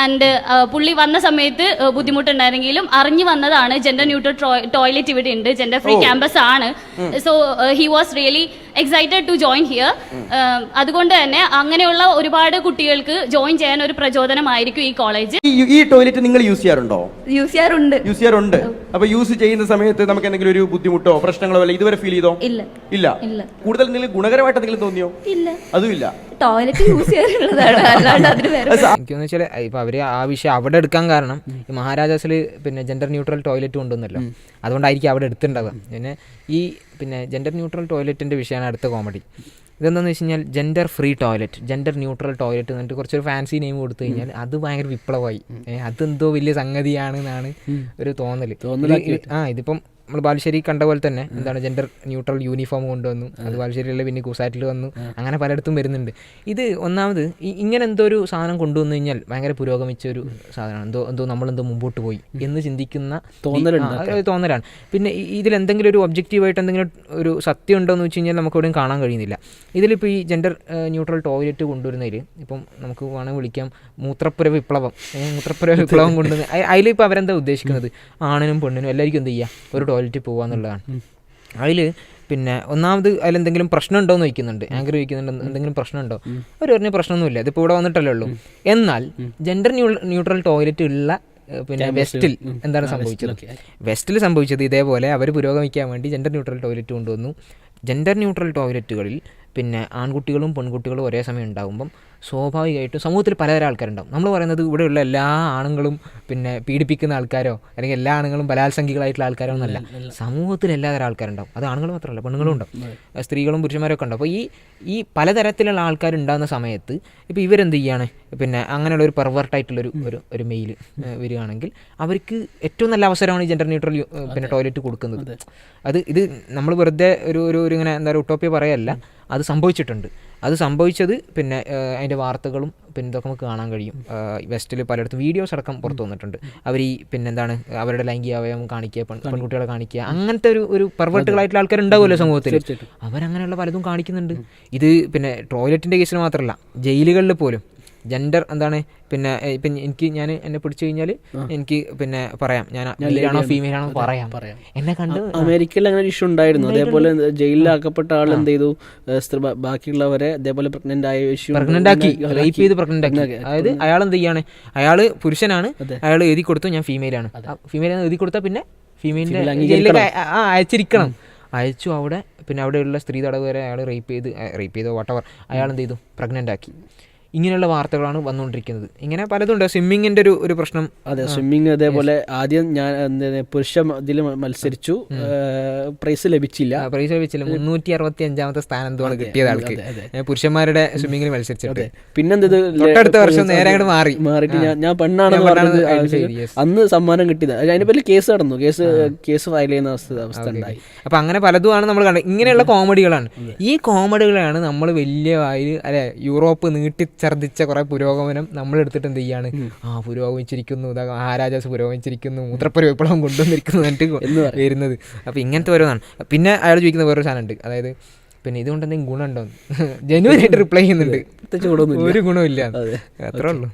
And പുള്ളി വന്ന സമയത്ത് uh, ബുദ്ധിമുട്ടുണ്ടായിരുന്നെങ്കിലും അറിഞ്ഞു വന്നതാണ് ജെൻഡർ ന്യൂട്രൽ ടോയ്ലറ്റ് ഇവിടെ ഉണ്ട്. ജെൻഡർ ഫ്രീ ക്യാമ്പസ് ആണ്. So he was really excited to join here അതുകൊണ്ട് തന്നെ അങ്ങനെയുള്ള ഒരുപാട് കുട്ടികൾക്ക് ജോയിൻ ചെയ്യാൻ ഒരു പ്രചോദനമായിരിക്കും ഈ കോളേജ് ഈ- ടോയ്ലറ്റ് നിങ്ങൾ യൂസ് ചെയ്യാറുണ്ടോ? യൂസ് ചെയ്യാറുണ്ട്. യൂസ് ചെയ്യാറുണ്ട്. അപ്പൊ യൂസ് ചെയ്യുന്ന സമയത്ത് നമുക്ക് എന്തെങ്കിലും ഒരു ബുദ്ധിമുട്ടോ പ്രശ്നങ്ങളോ അല്ല ഇതുവരെ ഫീൽ ചെയ്തോ? ഇല്ല. ഇല്ല. ഇല്ല. കൂടുതൽ എന്തെങ്കിലും ഗുണകരമായിട്ട് എന്തെങ്കിലും തോന്നിയോ? ഇല്ല. അതുമില്ല ഇല്ല. Toilet use ചെയ്യാറുള്ളതാണ്. അല്ലാണ്ട് അതിന് വേറെ എനിക്കെന്ന് വെച്ചാൽ ഇപ്പൊ അവർ ആ വിഷയം അവിടെ എടുക്കാൻ കാരണം ഈ മഹാരാജാസിൽ പിന്നെ ജെൻഡർ ന്യൂട്രൽ ടോയ്ലറ്റ് കൊണ്ടുവന്നല്ലോ അതുകൊണ്ടായിരിക്കും അവിടെ എടുത്തിട്ടുണ്ടാവുക. പിന്നെ ഈ പിന്നെ ജെൻഡർ ന്യൂട്രൽ ടോയ്ലറ്റിന്റെ വിഷയമാണ് അടുത്ത കോമഡി ഇതെന്താണെന്ന് വെച്ച് കഴിഞ്ഞാൽ gender free toilet gender neutral toilet എന്നിട്ട് കുറച്ചൊരു ഫാൻസി നെയിം കൊടുത്തു കഴിഞ്ഞാൽ അത് ഭയങ്കര വിപ്ലവമായി. അതെന്തോ വലിയ സംഗതിയാണ് എന്നാണ് ഒരു ഇത് ആ ഇതിപ്പം നമ്മൾ ബാലുശ്ശേരി കണ്ട പോലെ തന്നെ എന്താണ് ജെൻഡർ ന്യൂട്രൽ യൂണിഫോം കൊണ്ടുവന്നു. അത് ബാലുശ്ശേരിയിലെ പിന്നെ കുസാറ്റിൽ വന്നു. അങ്ങനെ പലയിടത്തും വരുന്നുണ്ട്. ഇത് ഒന്നാമത് ഇങ്ങനെ എന്തോ ഒരു സാധനം കൊണ്ടുവന്നു കഴിഞ്ഞാൽ ഭയങ്കര പുരോഗമിച്ച ഒരു സാധനമാണ്. എന്തോ എന്തോ നമ്മളെന്തോ മുമ്പോട്ട് പോയി എന്ന് ചിന്തിക്കുന്ന തോന്നലുണ്ട് തോന്നലാണ്. പിന്നെ ഇതിൽ എന്തെങ്കിലും ഒരു ഒബ്ജക്റ്റീവായിട്ട് എന്തെങ്കിലും ഒരു സത്യം ഉണ്ടോ എന്ന് വെച്ച് കഴിഞ്ഞാൽ നമുക്ക് എവിടെയും കാണാൻ കഴിയുന്നില്ല. ഇതിലിപ്പോൾ ഈ ജെൻഡർ ന്യൂട്രൽ ടോയ്ലറ്റ് കൊണ്ടുവരുന്നതിൽ ഇപ്പം നമുക്ക് വേണമെങ്കിൽ വിളിക്കാം മൂത്രപ്പുര വിപ്ലവം. മൂത്രപ്പുര വിപ്ലവം കൊണ്ടുവന്ന് അതിലിപ്പോൾ അവരെന്താ ഉദ്ദേശിക്കുന്നത്? ആണിനും പെണ്ണിനും എല്ലാവർക്കും എന്ത് ചെയ്യുക ഒരു ടോയ്ലറ്റിൽ പോകുക എന്നുള്ളതാണ് അതിൽ പിന്നെ ഒന്നാമത് അതിലെന്തെങ്കിലും പ്രശ്നം ഉണ്ടോ എന്ന് ചോദിക്കുന്നുണ്ട് ആങ്കർ ചോദിക്കുന്നുണ്ട് എന്തെങ്കിലും പ്രശ്നമുണ്ടോ? അവർ പറഞ്ഞ പ്രശ്നമൊന്നുമില്ല. ഇതിപ്പോൾ ഇവിടെ വന്നിട്ടല്ലേ ഉള്ളൂ. എന്നാൽ ജെൻഡർ ന്യൂട്രൽ ടോയ്ലറ്റ് ഉള്ള പിന്നെ വെസ്റ്റിൽ എന്താണ് സംഭവിച്ചത്? വെസ്റ്റിൽ സംഭവിച്ചത് ഇതേപോലെ അവർ പുരോഗമിക്കാൻ വേണ്ടി ജെൻഡർ ന്യൂട്രൽ ടോയ്ലറ്റ് കൊണ്ടുവന്നു. ജെൻഡർ ന്യൂട്രൽ ടോയ്ലറ്റുകളിൽ പിന്നെ ആൺകുട്ടികളും പെൺകുട്ടികളും ഒരേ സമയം ഉണ്ടാകുമ്പം സ്വാഭാവികമായിട്ടും സമൂഹത്തിൽ പലതരം ആൾക്കാരുണ്ടാവും. നമ്മൾ പറയുന്നത് ഇവിടെയുള്ള എല്ലാ ആണുങ്ങളും പിന്നെ പീഡിപ്പിക്കുന്ന ആൾക്കാരോ അല്ലെങ്കിൽ എല്ലാ ആണുങ്ങളും ബലാത്സംഖികളായിട്ടുള്ള ആൾക്കാരോ എന്നല്ല. സമൂഹത്തിൽ എല്ലാതരം ആൾക്കാരുണ്ടാവും. അത് ആണുങ്ങൾ മാത്രമല്ല പെണ്ണുങ്ങളും ഉണ്ടാവും. സ്ത്രീകളും പുരുഷന്മാരൊക്കെ ഉണ്ടാവും. അപ്പോൾ ഈ ഈ പലതരത്തിലുള്ള ആൾക്കാരുണ്ടാകുന്ന സമയത്ത് ഇപ്പോൾ ഇവരെന്ത് ചെയ്യാണ്? പിന്നെ അങ്ങനെയുള്ള ഒരു പെർവേർട്ടായിട്ടുള്ളൊരു ഒരു ഒരു മെയിൽ വരികയാണെങ്കിൽ അവർക്ക് ഏറ്റവും നല്ല അവസരമാണ് ഈ ജെൻഡർ ന്യൂട്രൽ പിന്നെ ടോയ്ലറ്റ് കൊടുക്കുന്നത്. അത്. ഇത് നമ്മൾ വെറുതെ ഒരു ഒരു ഇങ്ങനെ എന്താ പറയുക ഉട്ടോപ്യ പറയല്ല. അത് സംഭവിച്ചിട്ടുണ്ട്. അത് സംഭവിച്ചത് പിന്നെ അതിന്റെ വാർത്തകളും പിന്നെ ഇതൊക്കെ നമുക്ക് കാണാൻ കഴിയും. വെസ്റ്റിൽ പലയിടത്തും വീഡിയോസ് അടക്കം പുറത്തു വന്നിട്ടുണ്ട്. അവർ ഈ പിന്നെ എന്താണ് അവരുടെ ലൈംഗിക അവയവം കാണിക്കുക പെൺകുട്ടികളെ കാണിക്കുക അങ്ങനത്തെ ഒരു ഒരു പെർവേർട്ടുകളായിട്ടുള്ള ആൾക്കാരുണ്ടാവുമല്ലോ സമൂഹത്തിൽ. അവരങ്ങനെയുള്ള പലതും കാണിക്കുന്നുണ്ട്. ഇത് പിന്നെ ടോയ്ലറ്റിന്റെ കേസിൽ മാത്രമല്ല ജയിലുകളിൽ പോലും ജെൻഡർ എന്താണ്? പിന്നെ ഇപ്പം എനിക്ക് ഞാൻ എന്നെ പിടിച്ചു കഴിഞ്ഞാൽ എനിക്ക് പിന്നെ പറയാം. ഞാൻ മെയിലാണോ ഫീമെയിൽ ആണോ പറയാം. എന്നെ കണ്ട് അമേരിക്കയിൽ അങ്ങനെ ഇഷ്യൂ ഉണ്ടായിരുന്നു. അതേപോലെ ജയിലിലാക്കപ്പെട്ട ആൾ എന്ത് ചെയ്തു? ബാക്കിയുള്ളവരെ അതേപോലെ പ്രഗ്നന്റ് ആയ ഇഷ്യൂ പ്രഗ്നന്റ് ആക്കി. റേപ്പ് ചെയ്ത് പ്രഗ്നന്റ് ആക്കി. അതായത് അയാൾ എന്ത് ചെയ്യാണ്? അയാൾ പുരുഷനാണ്. അയാൾ എഴുതി കൊടുത്തു ഞാൻ ഫീമെയിൽ ആണ്. ഫീമെയിൽ എഴുതി കൊടുത്താൽ പിന്നെ ഫീമെയിലിന്റെ ആ അയച്ചിരിക്കണം. അയച്ചു അവിടെ പിന്നെ അവിടെയുള്ള സ്ത്രീ തടവുകാരെ അയാൾ റേപ്പ് ചെയ്ത് റേപ്പ് ചെയ്തോ വാട്ടവർ അയാൾ എന്ത് ചെയ്തു? പ്രഗ്നന്റ് ആക്കി. ഇങ്ങനെയുള്ള വാർത്തകളാണ് വന്നുകൊണ്ടിരിക്കുന്നത്. ഇങ്ങനെ പലതുണ്ട്. സ്വിമ്മിങ്ങിന്റെ ഒരു ഒരു പ്രശ്നം. അതെ സ്വിമ്മിങ് അതേപോലെ ആദ്യം ഞാൻ പുരുഷ ഇതിൽ മത്സരിച്ചു. പ്രൈസ് ലഭിച്ചില്ല. പ്രൈസ് ലഭിച്ചില്ല. മുന്നൂറ്റി അറുപത്തി അഞ്ചാമത്തെ സ്ഥാനം എന്തുവാണ് കിട്ടിയത് ആൾക്ക്? പുരുഷന്മാരുടെ സ്വിമ്മിങ്ങിൽ മത്സരിച്ചിട്ട്. പിന്നെന്തത്? തൊട്ടടുത്ത വർഷം നേരെ അങ്ങോട്ട് മാറി. മാറിയിട്ട് ഞാൻ ഞാൻ പെണ്ണാണ് അന്ന് സമ്മാനം കിട്ടിയത്. അതിനെ പറ്റി കേസ് നടന്നു. കേസ് കേസ് ഫയൽ ചെയ്യുന്ന അവസ്ഥ അവസ്ഥ ഉണ്ടായി. അപ്പൊ അങ്ങനെ പലതുമാണ് നമ്മൾ കണ്ടത്. ഇങ്ങനെയുള്ള കോമഡികളാണ്. ഈ കോമഡികളാണ് നമ്മൾ വലിയ വായിൽ അല്ലെ യൂറോപ്പ് നീട്ടിച്ചർദിച്ച കുറെ പുരോഗമനം നമ്മൾ എടുത്തിട്ട് എന്ത് ചെയ്യാണ്? ആ പുരോഗമിച്ചിരിക്കുന്നു. ഇതാ മഹാരാജാസ് പുരോഗമിച്ചിരിക്കുന്നു. മൂത്രപ്പുര വിപ്ലവം കൊണ്ടുവന്നിരിക്കുന്നു എന്നിട്ട് വരുന്നത്. അപ്പൊ ഇങ്ങനത്തെ ഓരോന്നാണ്. പിന്നെ അയാൾ ചോദിക്കുന്ന വേറൊരു സാധനം ഉണ്ട്. അതായത് പിന്നെ ഇതുകൊണ്ട് എന്തെങ്കിലും ഗുണമുണ്ടോ ജനുവനായിട്ട് റിപ്ലൈ ചെയ്യുന്നുണ്ട്. ഒരു ഗുണമില്ല അത്രേ ഉള്ളൂ.